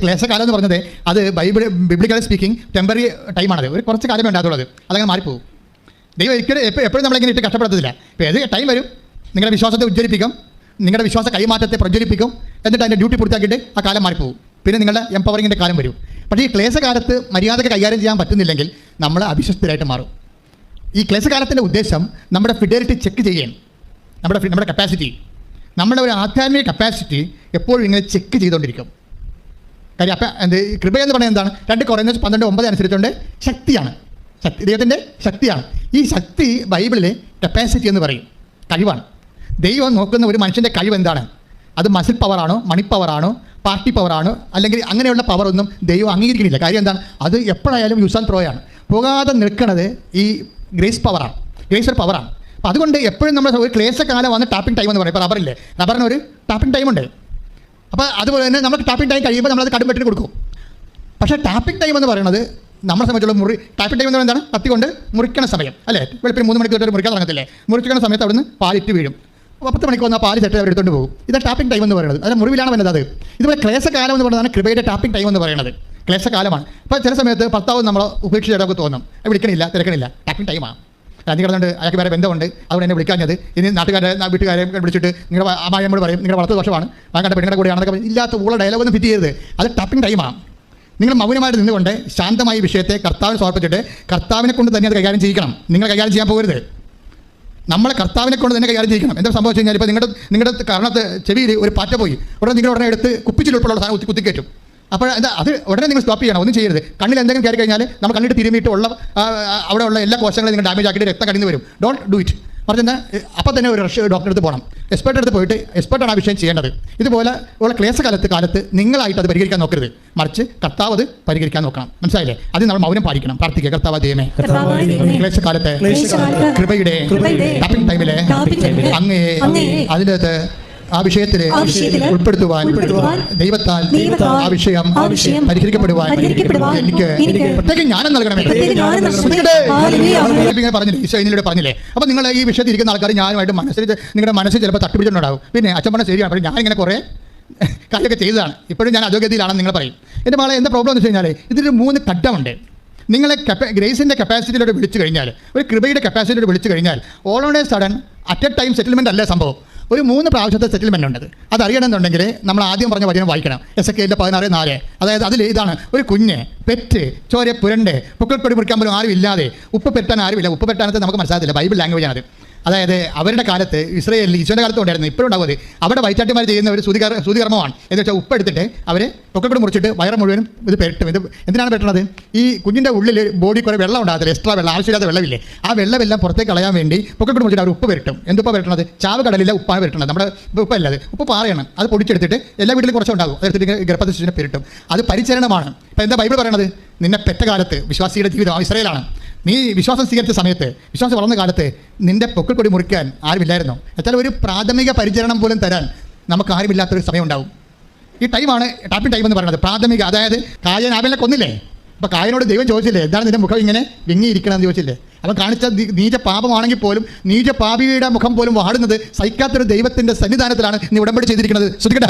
ക്ലേശകാലം എന്ന് പറഞ്ഞത് അത് ബൈബിൾ ബിബ്ലിക്കലി സ്പീക്കിംഗ് ടെമ്പററി ടൈമാണത് ഒരു കുറച്ച് കാലമേ ഉണ്ടാകത്തുള്ളത് അതങ്ങനെ മാറിപ്പോകും. ദൈവം ഒരിക്കലും എപ്പോഴും നമ്മളിങ്ങനെ ഇട്ട് കഷ്ടപ്പെടുത്തില്ല ഇപ്പോൾ ഏത് ടൈം വരും? നിങ്ങളുടെ വിശ്വാസത്തെ ഉജ്ജ്വലിപ്പിക്കും. നിങ്ങളുടെ വിശ്വാസ കൈമാറ്റത്തെ പ്രജ്വലിപ്പിക്കും. എന്നിട്ട് അതിന്റെ ഡ്യൂട്ടി പൂർത്തിയാക്കിയിട്ട് ആ കാലം മാറിപ്പോകും. പിന്നെ നിങ്ങളുടെ എംപവറിങ്ങിന്റെ കാലം വരും. പക്ഷേ ഈ ക്ലേശകാലത്ത് മര്യാദയ്ക്ക് കൈകാര്യം ചെയ്യാൻ പറ്റുന്നില്ലെങ്കിൽ നമ്മൾ അവിശ്വസ്തരായിട്ട് മാറും. ഈ ക്ലേശകാലത്തിന്റെ ഉദ്ദേശം നമ്മുടെ ഫിഡലിറ്റി ചെക്ക് ചെയ്യാൻ നമ്മുടെ നമ്മുടെ കപ്പാസിറ്റി നമ്മുടെ ഒരു ആധ്യാത്മിക കപ്പാസിറ്റി എപ്പോഴും ഇങ്ങനെ ചെക്ക് ചെയ്തുകൊണ്ടിരിക്കും. കാര്യം അപ്പം എന്ത് കൃപ എന്ന് പറയുന്നത് എന്താണ്? രണ്ട് കുറയുന്ന പന്ത്രണ്ട് ഒമ്പത് അനുസരിച്ചുകൊണ്ട് ശക്തിയാണ്. ശക്തി ദൈവത്തിന്റെ ശക്തിയാണ്. ഈ ശക്തി ബൈബിളിൽ കപ്പാസിറ്റി എന്ന് പറയും. കഴിവാണ്. ദൈവം നോക്കുന്ന ഒരു മനുഷ്യന്റെ കഴിവ് എന്താണ്? അത് മസിൽ പവറാണോ മണി പവറാണോ പാർട്ടി പവറാണോ അല്ലെങ്കിൽ അങ്ങനെയുള്ള പവറൊന്നും ദൈവം അംഗീകരിക്കുന്നില്ല. കാര്യം എന്താണ്? അത് എപ്പോഴായാലും യൂസ് ആൻഡ് ആണ്. പോകാതെ നിൽക്കുന്നത് ഈ ഗ്രേസ് പവറാണ് ഗ്രേസ് ഒരു പവറാണ് അപ്പോൾ അതുകൊണ്ട് എപ്പോഴും നമ്മൾ ഒരു ക്ലേശകാലം വന്ന് ടാപ്പിംഗ് ടൈം എന്ന് പറയും. ഇപ്പോൾ റബ്ബറില്ലേ റബ്ബറിന് ഒരു ടാപ്പിംഗ് ടൈം ഉണ്ട്. അപ്പോൾ അതുപോലെ തന്നെ നമുക്ക് ടാപ്പിംഗ് ടൈം കഴിയുമ്പോൾ നമ്മളത് കടുംപെട്ടിന് കൊടുക്കും. പക്ഷേ ടാപ്പിംഗ് ടൈം എന്ന് പറയുന്നത് നമ്മളെ സംബന്ധിച്ചുള്ള മുറി ടാപ്പിംഗ് ടൈം എന്ന് പറയുന്നത് എന്താണ്? കത്തി കൊണ്ട് മുറിക്കണ സമയം അല്ലേ? വെളുപ്പിന് മൂന്ന് മണിക്ക് തൊട്ട് മുറിക്കാൻ തുടങ്ങത്തില്ലേ? മുറിക്കണ സമയത്ത് അവിടുന്ന് പാലിറ്റ് വീഴും. പത്ത് മണിക്ക് വന്നാൽ പാൽ സെറ്റ് അവർ എടുത്തുകൊണ്ട് പോകും. ഇതാണ് ടാപ്പിംഗ് ടൈം എന്ന് പറയുന്നത്. അത് മുറിവിലാണ് വരുന്നത് അത്? ഇതുപോലെ ക്ലേശകാലം എന്ന് പറയുന്നതാണ് കൃപയുടെ ടാപ്പിംഗ് ടൈം എന്ന് പറയുന്നത്. ക്ലേശകാലമാണ്. അപ്പോൾ ചില സമയത്ത് ഭർത്താവ് നമ്മൾ ഉപേക്ഷിച്ച് നമുക്ക് തോന്നും. "ഏ, വിളിക്കണില്ല തിരക്കണില്ല. ടാപ്പിംഗ് ടൈമാണ് അഞ്ച് കിടന്നുണ്ട് അയാൾക്ക് വേറെ ബന്ധമുണ്ട്. അതുകൊണ്ട് എന്നെ വിളിക്കാഞ്ഞത്. ഇനി നാട്ടുകാരെ വീട്ടുകാരെ വിളിച്ചിട്ട് നിങ്ങളുടെ അമ്മായി നമ്മൾ പറയും നിങ്ങളുടെ വളർത്തു ദോഷമാണ്. പെണ്ണുങ്ങളുടെ കൂടെയാണെന്നൊക്കെ പറയും. ഇല്ലാത്ത ഡയലോഗ് ഡയലോഗൊന്നും ഫിറ്റ് ചെയ്യരുത്. അത് ടപ്പിംഗ് ടൈമാണ് നിങ്ങൾ മൗനമായിട്ട് നിന്നുകൊണ്ട് ശാന്തമായ വിഷയത്തെ കർത്താവിന് സമർപ്പിച്ചിട്ട് കർത്താവിനെ കൊണ്ട് തന്നെ അത് കൈകാര്യം ചെയ്യിക്കണം. നിങ്ങൾ കൈകാര്യം ചെയ്യാൻ പോകരുത്. നമ്മളെ കർത്താവിനെ കൊണ്ട് തന്നെ കൈകാര്യം ചെയ്യിക്കണം. എന്താ സംഭവിച്ചു കഴിഞ്ഞാൽ ഇപ്പോൾ നിങ്ങളുടെ നിങ്ങളുടെ കാരണത്ത് ചെവിയിൽ ഒരു പാറ്റ പോയി. ഉടനെ നിങ്ങൾ ഉടനെ എടുത്ത് കുപ്പിച്ചിൽ ഉൾപ്പെടെയുള്ള സാധനം കുത്തി കുത്തിക്കയറ്റും. അപ്പോൾ എന്താ അത് ഉടനെ നിങ്ങൾ സ്റ്റോപ്പ് ചെയ്യണം ഒന്നും ചെയ്യരുത്. കണ്ണിൽ എന്തെങ്കിലും കയറി കഴിഞ്ഞാൽ നമ്മൾ കണ്ണിട്ട് തിരുമിയിട്ട് ഉള്ള അവിടെ ഉള്ള എല്ലാ കോശങ്ങളും നിങ്ങൾ ഡാമേജ് ആക്കിയിട്ട് രക്തം കടന്നു വരും. ഡോണ്ട് ഡു ഇറ്റ് പറഞ്ഞാൽ അപ്പം തന്നെ ഒരു റഷ് ഡോക്ടറെ അടുത്ത് പോകണം എക്സ്പെർട്ട് അടുത്ത് പോയിട്ട് എക്സ്പെർട്ടാണ് ആ വിഷയം ചെയ്യേണ്ടത്. ഇതുപോലെ ഉള്ള ക്ലേസ കാലത്ത് കാലത്ത് നിങ്ങളായിട്ട് അത് പരിഹരിക്കാൻ നോക്കരുത്. മറിച്ച് കർത്താവ് അത് പരിഹരിക്കാൻ നോക്കണം. മനസ്സിലായില്ലേ? അത് നമ്മൾ മൗനം പാലിക്കണം. പ്രാർത്ഥിക്കുക. കർത്താവ് ദൈവമേ. ക്ലേശകാലത്തെ കൃപയുടെ ടൈമിലെ അങ്ങേ അതിന്റെ അതിനകത്ത് ആ വിഷയത്തിലെ ഉൾപ്പെടുത്തുവാൻ ദൈവത്താൽ ആ വിഷയം പരിഹരിക്കപ്പെടുവാൻ എനിക്ക് പ്രത്യേകം ജ്ഞാനം നൽകണമേ പ്രത്യേക ജ്ഞാനം നൽകണമേ. ശ്രദ്ധിക്കട്ടെ. ഇങ്ങനെ പറഞ്ഞില്ലേ ഈശോ ഇതിലൂടെ പറഞ്ഞില്ലേ? അപ്പോൾ നിങ്ങൾ ഈ വിഷയത്തിൽ ഇരിക്കുന്ന ആൾക്കാർ ഞാനുമായിട്ട് മനസ്സിൽ നിങ്ങളുടെ മനസ്സിൽ ചിലപ്പോൾ തട്ടുപിടിച്ചിട്ടുണ്ടാവും. പിന്നെ അച്ഛൻ പറഞ്ഞ ശരിയാണ്. പക്ഷേ ഞാൻ ഇങ്ങനെ കുറേ കാര്യമൊക്കെ ചെയ്തതാണ്. ഇപ്പോഴും ഞാൻ അധോഗതിയിലാണെന്ന് നിങ്ങൾ പറയും. എന്റെ മകളെ എന്താ പ്രോബ്ലം എന്ന് വെച്ച് കഴിഞ്ഞാൽ ഇതിൽ മൂന്ന് ഘട്ടമുണ്ട്. നിങ്ങളെ കപ്പ ഗ്രേസിന്റെ കപ്പാസിറ്റിയിലൂടെ വിളിച്ചു കഴിഞ്ഞാൽ ഒരു കൃപയുടെ കപ്പാസിറ്റിയിലൂടെ വിളിച്ചു കഴിഞ്ഞാൽ all on a sudden at a time settlement അല്ല സംഭവം. ഒരു മൂന്ന് പ്രാവശ്യത്തെ സെറ്റിൽമെന്റ് ഉണ്ട്. അത് അറിയണമെന്നുണ്ടെങ്കിൽ നമ്മൾ ആദ്യം പറഞ്ഞ വചനം വായിക്കണം. എസ് എ കെ പതിനാറ് നാല്. അതായത് അതിൽ ഇതാണ് ഒരു കുഞ്ഞ് പെറ്റ് ചോര പുരണ്ട് പുക്കൾക്കൊടി മുറിക്കാൻ പോലും ആരും ഇല്ലാതെ ഉപ്പ് പെട്ടാൻ ആരുമില്ല. ഉപ്പ് പെട്ടാനത്തെ നമുക്ക് മനസ്സിലാകത്തില്ല. ബൈബിൾ ലാംഗ്വേജ് ആണ് അതായത് അവരുടെ കാലത്ത് ഇസ്രയേലിൽ ഈശോയുടെ കാലത്ത് ഉണ്ടായിരുന്നു. ഇപ്പോഴും ഉണ്ടാവും അത്. അവിടെ വൈറ്റാട്ടിമാർ ചെയ്യുന്ന ഒരു സൂതികർ സൂതികർമ്മമാണ്. എന്ന് വെച്ചാൽ ഉപ്പെടുത്തിട്ട് അവർ പൊക്കപ്പെട്ട് മുറിച്ചിട്ട് വയറ് മുഴുവനും ഇത് പെരട്ടും. ഇത് എന്തിനാണ് പെട്ടണത്? ഈ കുഞ്ഞിന്റെ ഉള്ളിൽ ബോഡി കുറേ വെള്ളം ഉണ്ടാകത്തില്ല? എക്സ്ട്രാ വെള്ളം ആവശ്യമില്ലാത്ത വെള്ളമില്ലേ? ആ വെള്ളമെല്ലാം പുറത്തേക്ക് കളയാൻ വേണ്ടി പൊക്കപ്പെട്ട് മുറിച്ചിട്ട് അവർ ഉപ്പ് പെരട്ടും. എന്തുപ്പാ പെരട്ടണത്? ചാവ് കടലിലെ ഉപ്പാണ് പെരട്ടണത്. നമ്മുടെ ഉപ്പല്ല അത്. ഉപ്പ് പാറയാണ്. അത് പൊടിച്ചെടുത്തിട്ട് എല്ലാ വീട്ടിലും കുറച്ചുണ്ടാകും. അതെടുത്തിട്ട് ഗർഭത്തെ പെരട്ടും. അത് പരിചരണമാണ്. ഇപ്പം എന്താ ബൈബിൾ പറയണത്? നിന്നെ പെറ്റ കാലത്ത് വിശ്വാസിയുടെ ജീവിതം ഇസ്രയേലാണ്. നീ വിശ്വാസം സ്വീകരിച്ച സമയത്ത് വിശ്വാസം വളർന്ന കാലത്ത് നിന്റെ പൊക്കിൾക്കൊടി മുറിക്കാൻ ആരുമില്ലായിരുന്നു. എന്നാൽ ഒരു പ്രാഥമിക പരിചരണം പോലും തരാൻ നമുക്ക് ആരുമില്ലാത്തൊരു സമയം ഉണ്ടാവും ഈ ടൈമാണ് ടാപ്പിംഗ് ടൈം എന്ന് പറയുന്നത്. പ്രാഥമിക അതായത് കായൻ ആവിലെ കൊന്നില്ലേ? അപ്പോൾ കായനോട് ദൈവം ചോദിച്ചില്ലേ എന്താണ് നിന്റെ മുഖം ഇങ്ങനെ വിങ്ങിയിരിക്കണമെന്ന് ചോദിച്ചില്ലേ? അവൻ കാണിച്ച നീച പാപമാണെങ്കിൽ പോലും നീച പാപിയുടെ മുഖം പോലും വാടുന്നത് സഹിക്കാത്തൊരു ദൈവത്തിന്റെ സന്നിധാനത്തിലാണ് നീ ഉടമ്പടി ചെയ്തിരിക്കുന്നത്. ശ്രദ്ധിക്കട്ടെ.